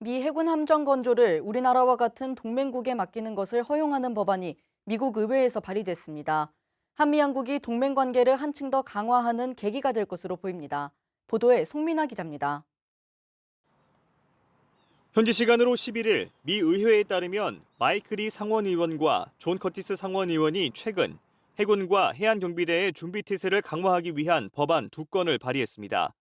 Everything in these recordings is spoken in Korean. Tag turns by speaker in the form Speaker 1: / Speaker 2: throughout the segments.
Speaker 1: 미 해군 함정 건조를 우리나라와 같은 동맹국에 맡기는 것을 허용하는 법안이 미국 의회에서 발의됐습니다. 한미 양국이 동맹 관계를 한층 더 강화하는 계기가 될 것으로 보입니다. 보도에 송민아 기자입니다.
Speaker 2: 현지 시간으로 11일 미 의회에 따르면 마이크 리 상원 의원과 존 커티스 상원 의원이 최근 해군과 해안경비대의 준비 태세를 강화하기 위한 법안 두 건을 발의했습니다.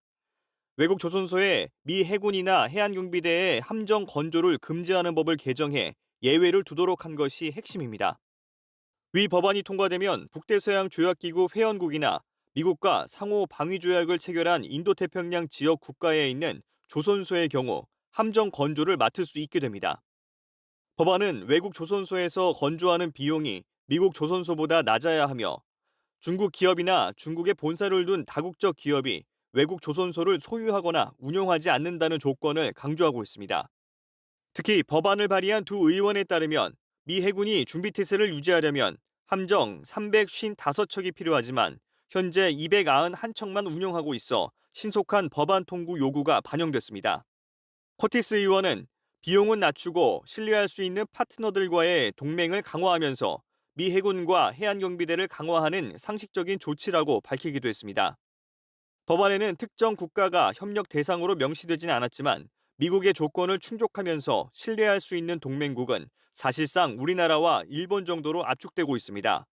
Speaker 2: 외국 조선소에 미 해군이나 해안경비대의 함정 건조를 금지하는 법을 개정해 예외를 두도록 한 것이 핵심입니다. 위 법안이 통과되면 북대서양 조약기구 회원국이나 미국과 상호 방위 조약을 체결한 인도태평양 지역 국가에 있는 조선소의 경우 함정 건조를 맡을 수 있게 됩니다. 법안은 외국 조선소에서 건조하는 비용이 미국 조선소보다 낮아야 하며 중국 기업이나 중국에 본사를 둔 다국적 기업이 외국 조선소를 소유하거나 운영하지 않는다는 조건을 강조하고 있습니다. 특히 법안을 발의한 두 의원에 따르면 미 해군이 준비 태세를 유지하려면 함정 355척이 필요하지만 현재 291척만 운영하고 있어 신속한 법안 통구 요구가 반영됐습니다. 커티스 의원은 비용은 낮추고 신뢰할 수 있는 파트너들과의 동맹을 강화하면서 미 해군과 해안경비대를 강화하는 상식적인 조치라고 밝히기도 했습니다. 법안에는 특정 국가가 협력 대상으로 명시되진 않았지만 미국의 조건을 충족하면서 신뢰할 수 있는 동맹국은 사실상 우리나라와 일본 정도로 압축되고 있습니다.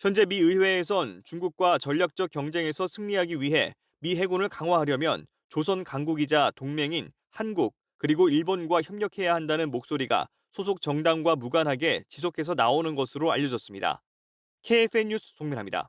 Speaker 2: 현재 미 의회에선 중국과 전략적 경쟁에서 승리하기 위해 미 해군을 강화하려면 조선 강국이자 동맹인 한국 그리고 일본과 협력해야 한다는 목소리가 소속 정당과 무관하게 지속해서 나오는 것으로 알려졌습니다. KFN 뉴스 송민아입니다.